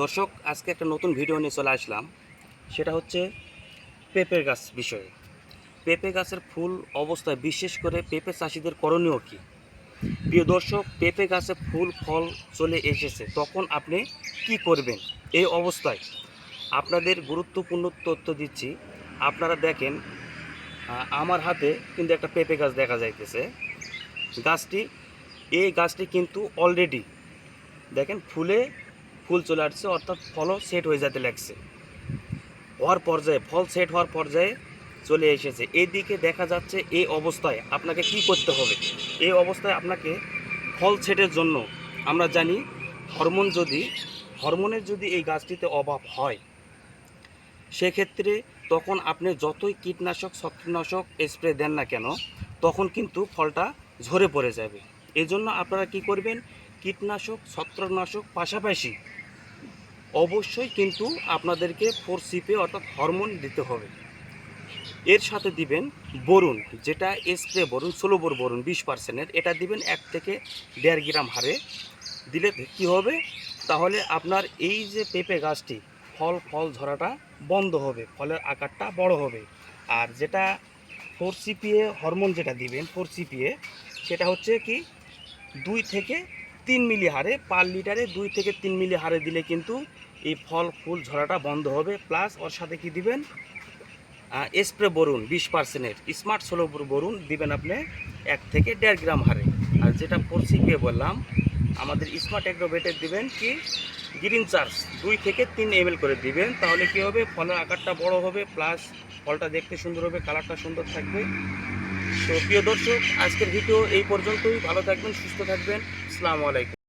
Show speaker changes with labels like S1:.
S1: দর্শক, আজকে একটা নতুন ভিডিও নিয়ে চলে আসলাম। সেটা হচ্ছে পেঁপে গাছ বিষয়ে। পেঁপে গাছের ফুল অবস্থায় বিশেষ করে পেঁপে চাষিদের করণীয় কী? প্রিয় দর্শক, পেঁপে গাছে ফুল, ফল চলে এসেছে। তখন আপনি কি করবেন? এই অবস্থায় আপনাদের গুরুত্বপূর্ণ তথ্য দিচ্ছি। আপনারা দেখেন আমার হাতে কিন্তু একটা পেঁপে গাছ দেখা যাইতেছে। গাছটি, এই গাছটি কিন্তু অলরেডি দেখেন, ফুলে ফুল চলে আসছে, অর্থাৎ ফলও সেট হয়ে যেতে লাগছে। হওয়ার পর্যায়ে, ফল সেট হওয়ার পর্যায়ে চলে এসেছে। এদিকে দেখা যাচ্ছে এই অবস্থায় আপনাকে কি করতে হবে? এই অবস্থায় আপনাকে ফল সেটের জন্য আমরা জানি হরমোন যদি, হরমোনের যদি এই গাছটিতে অভাব হয়, সেক্ষেত্রে তখন আপনি যতই কীটনাশক, ছত্রনাশক স্প্রে দেন না কেন, তখন কিন্তু ফলটা ঝরে পড়ে যাবে। এজন্য আপনারা কি করবেন? কীটনাশক, ছত্রনাশক পাশাপাশি অবশ্যই কিন্তু আপনাদেরকে ফোর সিপে অর্থাৎ হরমোন দিতে হবে। এর সাথে দিবেন বরুণ, যেটা স্প্রে বরুণ, ষোলো বোর বরুণ, বিশ পার্সেন্টের এটা দিবেন এক থেকে দেড় গ্রাম হারে। দিলে কি হবে? তাহলে আপনার এই যে পেঁপে গাছটি, ফল ফল ঝরাটা বন্ধ হবে, ফলের আকারটা বড় হবে। আর যেটা ফোর সিপিএ হরমোন যেটা দিবেন ফোর সিপিএ সেটা হচ্ছে কি, দুই থেকে তিন মিলি হারে, পার লিটারে দুই থেকে তিন মিলি হারে দিলে কিন্তু এই ফল, ফুল ঝরাটা বন্ধ হবে। প্লাস ওর সাথে কি দিবেন? স্প্রে বরুন বিশ পার্সেন্টের, স্মার্ট সোলো বরুন দিবেন আপনি এক থেকে দেড় গ্রাম হারে। আর যেটা সিপিএ বললাম, আমাদের স্মার্ট অ্যাগ্রোভেটের দিবেন কি? গ্রিন চার্জ, দুই থেকে তিন এম করে দিবেন। তাহলে কি হবে? ফলের আকারটা বড় হবে, প্লাস ফলটা দেখতে সুন্দর হবে, কালারটা সুন্দর থাকবে। তো প্রিয় দর্শক, আজকের ভিডিও এই পর্যন্তই। ভালো থাকবেন, সুস্থ থাকবেন। আসসালামু আলাইকুম।